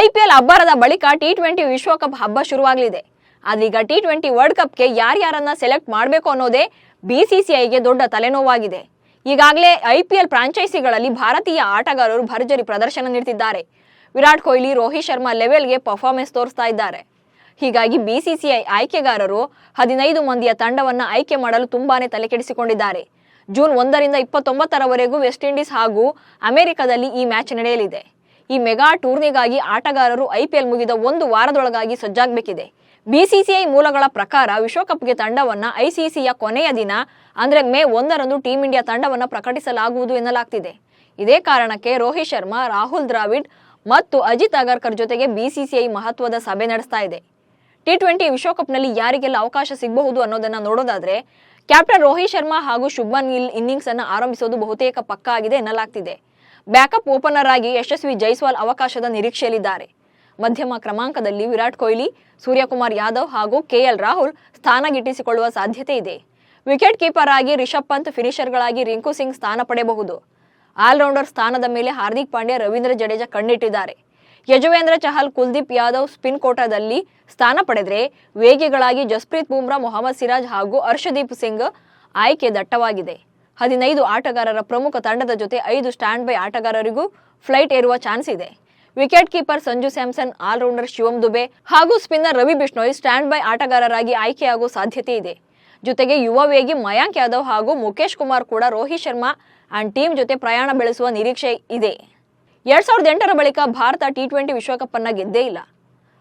IPL ಅಬ್ಬರದ ಬಳಿಕ T twenty ವಿಶ್ವಕಪ್ ಹಬ್ಬ ಶುರುವಾಗಲಿದೆ. ಆದ್ರೀಗ ಟಿ ಟ್ವೆಂಟಿ ವರ್ಲ್ಡ್ ಕಪ್ಗೆ ಯಾರ್ಯಾರನ್ನ ಸೆಲೆಕ್ಟ್ ಮಾಡಬೇಕು ಅನ್ನೋದೇ ಬಿಸಿಸಿಐಗೆ ದೊಡ್ಡ ತಲೆನೋವಾಗಿದೆ. ಈಗಾಗಲೇ ಐಪಿಎಲ್ ಫ್ರಾಂಚೈಸಿಗಳಲ್ಲಿ ಭಾರತೀಯ ಆಟಗಾರರು ಭರ್ಜರಿ ಪ್ರದರ್ಶನ ನೀಡುತ್ತಿದ್ದಾರೆ ವಿರಾಟ್ ಕೊಹ್ಲಿ, ರೋಹಿತ್ ಶರ್ಮಾ ಲೆವೆಲ್ಗೆ ಪರ್ಫಾರ್ಮೆನ್ಸ್ ತೋರಿಸ್ತಾ ಇದ್ದಾರೆ. ಹೀಗಾಗಿ ಬಿಸಿಸಿಐ ಆಯ್ಕೆಗಾರರು ಹದಿನೈದು ಮಂದಿಯ ತಂಡವನ್ನು ಆಯ್ಕೆ ಮಾಡಲು ತುಂಬಾನೇ ತಲೆಕೆಡಿಸಿಕೊಂಡಿದ್ದಾರೆ ಜೂನ್ ಒಂದರಿಂದ ಇಪ್ಪತ್ತೊಂಬತ್ತರವರೆಗೂ ವೆಸ್ಟ್ ಇಂಡೀಸ್ ಹಾಗೂ ಅಮೆರಿಕದಲ್ಲಿ ಈ ಮ್ಯಾಚ್ ನಡೆಯಲಿದೆ. ಈ ಮೆಗಾ ಟೂರ್ನಿಗಾಗಿ ಆಟಗಾರರು ಐಪಿಎಲ್ ಮುಗಿದ ಒಂದು ವಾರದೊಳಗಾಗಿ ಸಜ್ಜಾಗಬೇಕಿದೆ. ಬಿಸಿಸಿಐ ಮೂಲಗಳ ಪ್ರಕಾರ ವಿಶ್ವಕಪ್ಗೆ ತಂಡವನ್ನು ಐಸಿಸಿಯ ಕೊನೆಯ ದಿನ, ಅಂದರೆ ಮೇ ಒಂದರಂದು ಟೀಂ ಇಂಡಿಯಾ ತಂಡವನ್ನು ಪ್ರಕಟಿಸಲಾಗುವುದು ಎನ್ನಲಾಗ್ತಿದೆ. ಇದೇ ಕಾರಣಕ್ಕೆ ರೋಹಿತ್ ಶರ್ಮಾ, ರಾಹುಲ್ ದ್ರಾವಿಡ್ ಮತ್ತು ಅಜಿತ್ ಅಗರ್ಕರ್ ಜೊತೆಗೆ ಬಿಸಿಸಿಐ ಮಹತ್ವದ ಸಭೆ ನಡೆಸ್ತಾ ಇದೆ. ಟಿ ಟ್ವೆಂಟಿ ವಿಶ್ವಕಪ್ನಲ್ಲಿ ಯಾರಿಗೆಲ್ಲ ಅವಕಾಶ ಸಿಗಬಹುದು ಅನ್ನೋದನ್ನು ನೋಡೋದಾದ್ರೆ, ಕ್ಯಾಪ್ಟನ್ ರೋಹಿತ್ ಶರ್ಮಾ ಹಾಗೂ ಶುಭ್ಮನ್ ಗಿಲ್ ಇನ್ನಿಂಗ್ಸ್ ಅನ್ನು ಆರಂಭಿಸೋದು ಬಹುತೇಕ ಪಕ್ಕಾ ಆಗಿದೆ ಎನ್ನಲಾಗ್ತಿದೆ. ಬ್ಯಾಕಪ್ ಓಪನರ್ ಆಗಿ ಯಶಸ್ವಿ ಜೈಸ್ವಾಲ್ ಅವಕಾಶದ ನಿರೀಕ್ಷೆಯಲ್ಲಿದ್ದಾರೆ. ಮಧ್ಯಮ ಕ್ರಮಾಂಕದಲ್ಲಿ ವಿರಾಟ್ ಕೊಹ್ಲಿ, ಸೂರ್ಯಕುಮಾರ್ ಯಾದವ್ ಹಾಗೂ ಕೆಎಲ್ ರಾಹುಲ್ ಸ್ಥಾನ ಗಿಟ್ಟಿಸಿಕೊಳ್ಳುವ ಸಾಧ್ಯತೆ ಇದೆ. ವಿಕೆಟ್ ಕೀಪರ್ ಆಗಿ ರಿಷಬ್ ಪಂತ್ ಫಿನಿಷರ್ಗಳಾಗಿ ರಿಂಕು ಸಿಂಗ್ ಸ್ಥಾನ ಪಡೆಯಬಹುದು. ಆಲ್ರೌಂಡರ್ ಸ್ಥಾನದ ಮೇಲೆ ಹಾರ್ದಿಕ್ ಪಾಂಡ್ಯ, ರವೀಂದ್ರ ಜಡೇಜಾ ಕಣ್ಣಿಟ್ಟಿದ್ದಾರೆ. ಯಜುವೇಂದ್ರ ಚಹಲ್, ಕುಲ್ದೀಪ್ ಯಾದವ್ ಸ್ಪಿನ್ ಕೋಟಾದಲ್ಲಿ ಸ್ಥಾನ ಪಡೆದರೆ ವೇಗಿಗಳಾಗಿ ಜಸ್ಪ್ರೀತ್ ಬುಮ್ರಾ, ಮೊಹಮ್ಮದ್ ಸಿರಾಜ್ ಹಾಗೂ ಹರ್ಷದೀಪ್ ಸಿಂಗ್ ಆಯ್ಕೆ ದಟ್ಟವಾಗಿದೆ. ಹದಿನೈದು ಆಟಗಾರರ ಪ್ರಮುಖ ತಂಡದ ಜೊತೆ ಐದು ಸ್ಟ್ಯಾಂಡ್ ಬೈ ಆಟಗಾರರಿಗೂ ಫ್ಲೈಟ್ ಏರುವ ಚಾನ್ಸ್ ಇದೆ. Wicket keeper Sanju Samson, allrounder Shivam Dube ಹಾಗೂ spinner Ravi Bishnoi stand by ಆಟಗಾರರಾಗಿ ಆಯ್ಕೆಯಾಗುವ ಸಾಧ್ಯತೆ ಇದೆ. ಜೊತೆಗೆ ಯುವ ವೇಗಿ ಮಯಾಂಕ್ ಯಾದವ್ ಹಾಗೂ ಮುಖೇಶ್ ಕುಮಾರ್ ಕೂಡ ರೋಹಿತ್ ಶರ್ಮಾ ಅಂಡ್ ಟೀಮ್ ಜೊತೆ ಪ್ರಯಾಣ ಬೆಳೆಸುವ ನಿರೀಕ್ಷೆ ಇದೆ. ಎರಡ್ ಸಾವಿರದ ಎಂಟರ ಬಳಿಕ ಭಾರತ ಟಿ ಟ್ವೆಂಟಿ ವಿಶ್ವಕಪ್ ಅನ್ನ ಗೆದ್ದೇ ಇಲ್ಲ.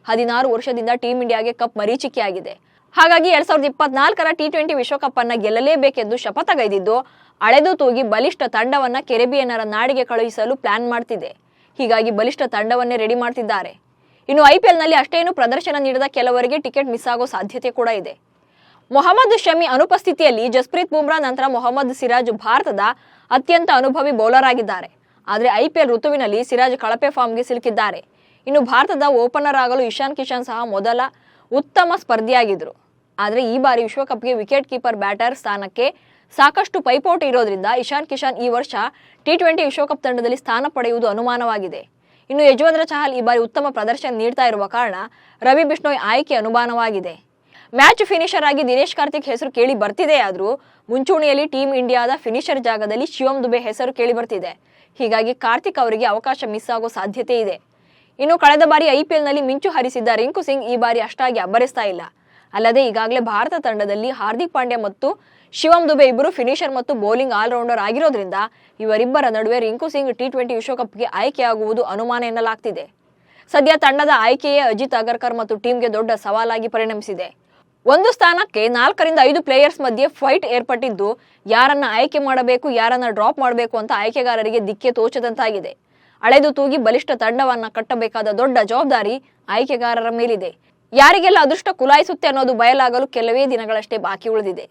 ಹದಿನಾರು ವರ್ಷದಿಂದ ಟೀಂ ಇಂಡಿಯಾಗೆ ಕಪ್ ಮರೀಚಿಕೆಯಾಗಿದೆ. ಹಾಗಾಗಿ ಎರಡ್ ಸಾವಿರದ ಇಪ್ಪತ್ನಾಲ್ಕರ ಟಿ ಟ್ವೆಂಟಿ ವಿಶ್ವಕಪ್ ಅನ್ನ ಗೆಲ್ಲಲೇಬೇಕೆಂದು ಶಪಥಗೈದಿದ್ದು ಅಳೆದು ತೂಗಿ ಬಲಿಷ್ಠ ತಂಡವನ್ನ ಕೆರೆಬಿಯನ್ನರ ನಾಡಿಗೆ ಕಳುಹಿಸಲು ಪ್ಲಾನ್ ಮಾಡ್ತಿದೆ. ಹೀಗಾಗಿ ಬಲಿಷ್ಠ ತಂಡವನ್ನೇ ರೆಡಿ ಮಾಡ್ತಿದ್ದಾರೆ. ಇನ್ನು ಐಪಿಎಲ್ನಲ್ಲಿ ಅಷ್ಟೇನು ಪ್ರದರ್ಶನ ನೀಡದ ಕೆಲವರಿಗೆ ಟಿಕೆಟ್ ಮಿಸ್ ಆಗೋ ಸಾಧ್ಯತೆ ಕೂಡ ಇದೆ. ಮೊಹಮ್ಮದ್ ಶಮಿ ಅನುಪಸ್ಥಿತಿಯಲ್ಲಿ ಜಸ್ಪ್ರೀತ್ ಬುಮ್ರಾ ನಂತರ ಮೊಹಮ್ಮದ್ ಸಿರಾಜ್ ಭಾರತದ ಅತ್ಯಂತ ಅನುಭವಿ ಬೌಲರ್ ಆಗಿದ್ದಾರೆ. ಆದರೆ ಐಪಿಎಲ್ ಋತುವಿನಲ್ಲಿ ಸಿರಾಜ್ ಕಳಪೆ ಫಾರ್ಮ್ಗೆ ಸಿಲುಕಿದ್ದಾರೆ. ಇನ್ನು ಭಾರತದ ಓಪನರ್ ಆಗಲು ಇಶಾನ್ ಕಿಶನ್ ಸಹ ಮೊದಲ ಉತ್ತಮ ಸ್ಪರ್ಧಿಯಾಗಿದ್ದರು ಆದರೆ ಈ ಬಾರಿ ವಿಶ್ವಕಪ್ಗೆ ವಿಕೆಟ್ ಕೀಪರ್ ಬ್ಯಾಟರ್ ಸ್ಥಾನಕ್ಕೆ ಸಾಕಷ್ಟು ಪೈಪೋಟಿ ಇರೋದ್ರಿಂದ ಇಶಾನ್ ಕಿಶನ್ ಈ ವರ್ಷ ಟಿ ಟ್ವೆಂಟಿ ವಿಶ್ವಕಪ್ ತಂಡದಲ್ಲಿ ಸ್ಥಾನ ಪಡೆಯುವುದು ಅನುಮಾನವಾಗಿದೆ. ಇನ್ನು ಯಜವೇಂದ್ರ ಚಹಲ್ ಈ ಬಾರಿ ಉತ್ತಮ ಪ್ರದರ್ಶನ ನೀಡ್ತಾ ಇರುವ ಕಾರಣ ರವಿ ಬಿಷ್ಣೋಯ್ ಆಯ್ಕೆ ಅನುಮಾನವಾಗಿದೆ. ಮ್ಯಾಚ್ ಫಿನಿಷರ್ ಆಗಿ ದಿನೇಶ್ ಕಾರ್ತಿಕ್ ಹೆಸರು ಕೇಳಿ ಬರ್ತಿದೆ ಆದರೂ ಮುಂಚೂಣಿಯಲ್ಲಿ ಟೀಂ ಇಂಡಿಯಾದ ಫಿನಿಷರ್ ಜಾಗದಲ್ಲಿ ಶಿವಂ ದುಬೆ ಹೆಸರು ಕೇಳಿ ಬರ್ತಿದೆ. ಹೀಗಾಗಿ ಕಾರ್ತಿಕ್ ಅವರಿಗೆ ಅವಕಾಶ ಮಿಸ್ ಆಗೋ ಸಾಧ್ಯತೆ ಇದೆ. ಇನ್ನು ಕಳೆದ ಬಾರಿ ಐಪಿಎಲ್ನಲ್ಲಿ ಮಿಂಚು ಹರಿಸಿದ್ದ ರಿಂಕು ಸಿಂಗ್ ಈ ಬಾರಿ ಅಷ್ಟಾಗಿ ಅಬ್ಬರಿಸ್ತಾ ಇಲ್ಲ. ಅಲ್ಲದೆ ಈಗಾಗಲೇ ಭಾರತ ತಂಡದಲ್ಲಿ ಹಾರ್ದಿಕ್ ಪಾಂಡ್ಯ ಮತ್ತು ಶಿವಂ ದುಬೆ ಇಬ್ಬರು ಫಿನಿಷರ್ ಮತ್ತು ಬೌಲಿಂಗ್ ಆಲ್ರೌಂಡರ್ ಆಗಿರೋದ್ರಿಂದ ಇವರಿಬ್ಬರ ನಡುವೆ ರಿಂಕು ಸಿಂಗ್ ಟಿ ಟ್ವೆಂಟಿ ವಿಶ್ವಕಪ್ಗೆ ಆಯ್ಕೆಯಾಗುವುದು ಅನುಮಾನ ಎನ್ನಲಾಗ್ತಿದೆ. ಸದ್ಯ ತಂಡದ ಆಯ್ಕೆಯೇ ಅಜಿತ್ ಅಗರ್ಕರ್ ಮತ್ತು ಟೀಮ್ಗೆ ದೊಡ್ಡ ಸವಾಲಾಗಿ ಪರಿಣಮಿಸಿದೆ. ಒಂದು ಸ್ಥಾನಕ್ಕೆ ನಾಲ್ಕರಿಂದ ಐದು ಪ್ಲೇಯರ್ಸ್ ಮಧ್ಯೆ ಫೈಟ್ ಏರ್ಪಟ್ಟಿದ್ದು ಯಾರನ್ನ ಆಯ್ಕೆ ಮಾಡಬೇಕು, ಯಾರನ್ನ ಡ್ರಾಪ್ ಮಾಡಬೇಕು ಅಂತ ಆಯ್ಕೆಗಾರರಿಗೆ ದಿಕ್ಕೆ ತೋಚದಂತಾಗಿದೆ. ಅಳೆದು ತೂಗಿ ಬಲಿಷ್ಠ ತಂಡವನ್ನ ಕಟ್ಟಬೇಕಾದ ದೊಡ್ಡ ಜವಾಬ್ದಾರಿ ಆಯ್ಕೆಗಾರರ ಮೇಲಿದೆ. ಯಾರಿಗೆಲ್ಲ ಅದೃಷ್ಟ ಕುಲಾಯಿಸುತ್ತೆ ಅನ್ನೋದು ಬಯಲಾಗಲು ಕೆಲವೇ ದಿನಗಳಷ್ಟೇ ಬಾಕಿ ಉಳಿದಿದೆ.